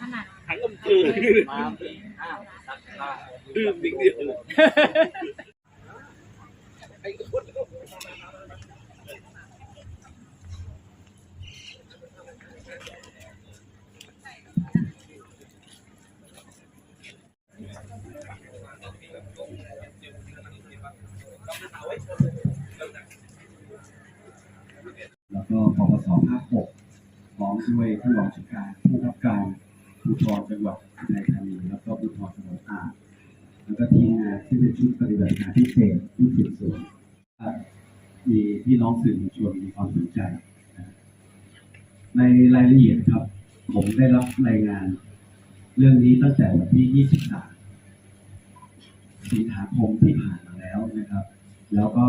ขนาดทั้งอำเภอมาปีห้าสักห้าดื่มจริงเดียวแล้วก็ปปสภาคหกพร้อม ด้วยผู้รองผู้การผู้กำกับการภูธรจังหวัดอุทัยธานีแล้วก็ภูธรจังหวัดตากแล้วก็ทีมงานที่เป็นชุดปฏิบัติการพิเศษชุดสืบสวนมีพี่น้องสื่อมวลชนมีความสนใจ ในรายละเอียดครับ ผมได้รับรายงาน เรื่องนี้ตั้งแต่วันที่ 23 สิงหาคมที่ผ่านมาแล้วนะครับ แล้วก็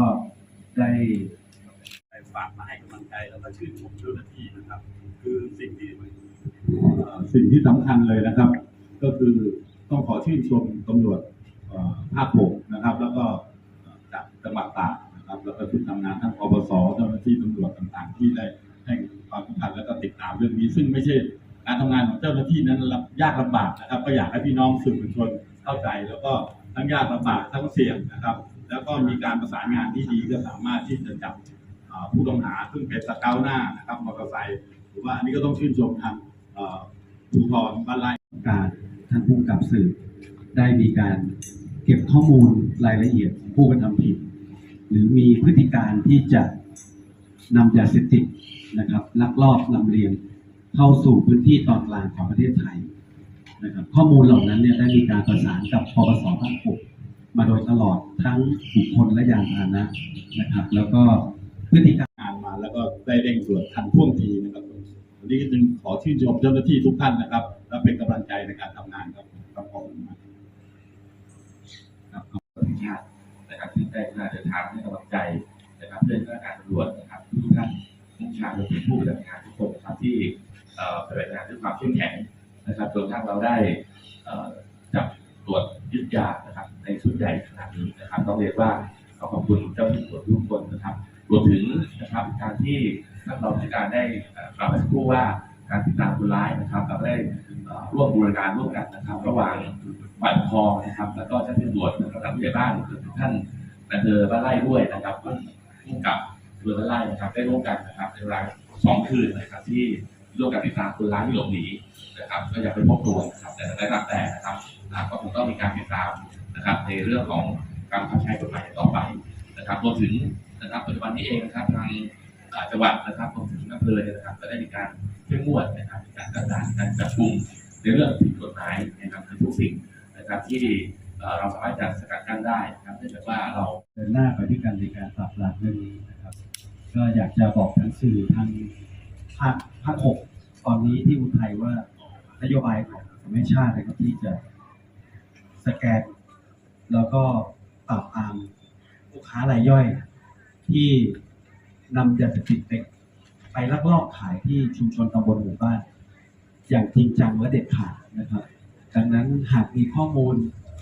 ได้ ฝากมาให้กำลังใจแล้วก็ชื่นชมเจ้าหน้าที่นะครับ คือสิ่งที่สิ่งที่สำคัญเลยนะครับ ก็คือต้องขอชื่นชมตำรวจภาคหกนะครับ แล้วก็จากจังหวัดตากนะครับ แล้วก็ชุดทำงานทั้งปปสเจ้าหน้าที่ตำรวจต่างๆ ที่ได้ให้ความสำคัญแล้วก็ติดตามเรื่องนี้ ซึ่งไม่ใช่การทำงานของเจ้าหน้าที่นั้นยากลำบากนะครับ ก็อยากให้พี่น้องสื่อมวลชนเข้าใจ แล้วก็ทั้งยากลำบากทั้งเสี่ยงนะครับ แล้วก็มีการประสานงานที่ดีก็สามารถที่จะจับ ผู้ต้องหาซึ่งเป็นสเกาหน้านะครับมอเตอร์ไซค์หรือว่าอันนี้ก็ต้องชื่นชมทางเอ่อภูธรบ้านไร่การท่านผู้กับสืบได้มีการเก็บข้อมูลรายละเอียดของผู้กระทำผิด หรือมีพฤติการที่จะนำยาเสพติดนะครับลักลอบลำเลียงเข้าสู่พื้นที่ตอนกลางของประเทศไทยนะครับข้อมูลเหล่านั้นเนี่ยได้มีการประสานกับปปสภาคหกมาโดยตลอดทั้งบุคคลและยานพาหนะนะครับ แล้วก็ ฤติการงานมา แล้วก็ได้เร่งด่วนทันท่วงทีนะครับวันนี้จึงขอชื่นชมเจ้าหน้าที่ทุกท่านนะครับ และเป็นกำลังใจในการทำงานครับขอบคุณมากครับขอบคุณชาตินะครับที่ได้มาเดินทางให้กำลังใจนะครับเพื่อนข้าราชการตำรวจนะครับทุกท่านผู้ชายรวมถึงผู้ปฏิบัติงานทุกคนนะครับที่เอ่อปฏิบัติงานด้วยความเข้มแข็งนะครับจนทั้งเราได้เอ่อจับตรวจยึดยานะครับในชุดใหญ่ขนาดนี้นะครับต้องเรียนว่าขอขอบคุณเจ้าหน้าที่ตำรวจทุกคนนะครับ วมถึงนะครับการที่ท่านรองผู้การได้กล่าวไปสักครู่ว่าการติดตามคนร้ายนะครับเราได้ร่วมบูรณาการร่วมกันนะครับ ระหว่างฝ่ายปกครองนะครับ แล้วก็เจ้าหน้าที่ตำรวจนะครับผู้ใหญ่บ้านท่านนายอำเภอบ้านไร่ด้วยนะครับร่วมกับอำเภอบ้านไร่นะครับ ได้ร่วมกันนะครับในเวลาสองคืนนะครับ ที่ร่วมกันติดตามคนร้ายที่หลบหนีนะครับ ก็ยังไม่พบตัวนะครับ แต่แต่ตามแต่นะครับก็คงต้องมีการติดตามนะครับ ในเรื่องของการบังคับใช้กฎหมายต่อไป นะครับรวมถึงนะครับปัจจุบันนี้เองนะครับทางจังหวัดนะครับรวมถึงอำเภอเนี่ยนะครับ ก็ได้มีการเข้มงวดนะครับในการจัดการการจับกุมในเรื่องผิดกฎหมายนะครับในทุกสิ่งนะครับที่เราสามารถจะสกัดกั้นได้นะครับเนื่องจากว่าเราเดินหน้าไปด้วยกันในการปราบปรามเรื่องนี้นะครับ ก็อยากจะบอกทางสื่อทางภาคภาคหกตอนนี้ที่อุทัยว่านโยบายของสมัยชาตินะครับที่จะสแกน แล้วก็ปราบปราม ผู้ค้ารายย่อย ที่นำยาเสพติดไปไปลักลอบขายที่ชุมชนตำบลหมู่บ้าน อย่างจริงจังและเด็ดขาดนะครับ ดังนั้นหากมีข้อมูล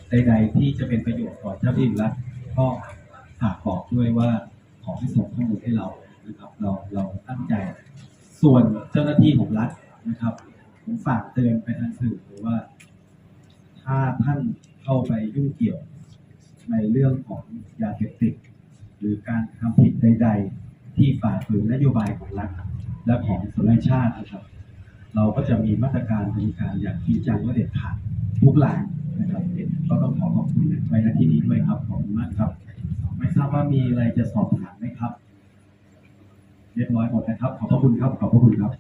ใด ๆ ที่จะเป็นประโยชน์ต่อเจ้าหน้าที่รัฐก็ฝากบอกด้วยว่าขอให้ส่งข้อมูลให้เรานะครับ เราเราตั้งใจ ส่วนเจ้าหน้าที่ของรัฐนะครับผมฝากเตือนไปทางสื่อหรือว่า ถ้าท่านเข้าไปยุ่งเกี่ยว ในเรื่องของยาเสพติด หรือการทำผิดใด ๆ ที่ฝ่าฝืนนโยบายของรัฐและของส่วนราชชาตินะครับ เราก็จะมีมาตรการบริการอย่างจริงจังและเด็ดขาดทุกรายนะครับก็ต้องขอขอบคุณไว้ณที่นี้ด้วยครับขอบคุณมากครับ ไม่ทราบว่ามีอะไรจะสอบถามไหมครับ เรียบร้อยหมดนะครับ ขอบพระคุณครับขอบพระคุณครับ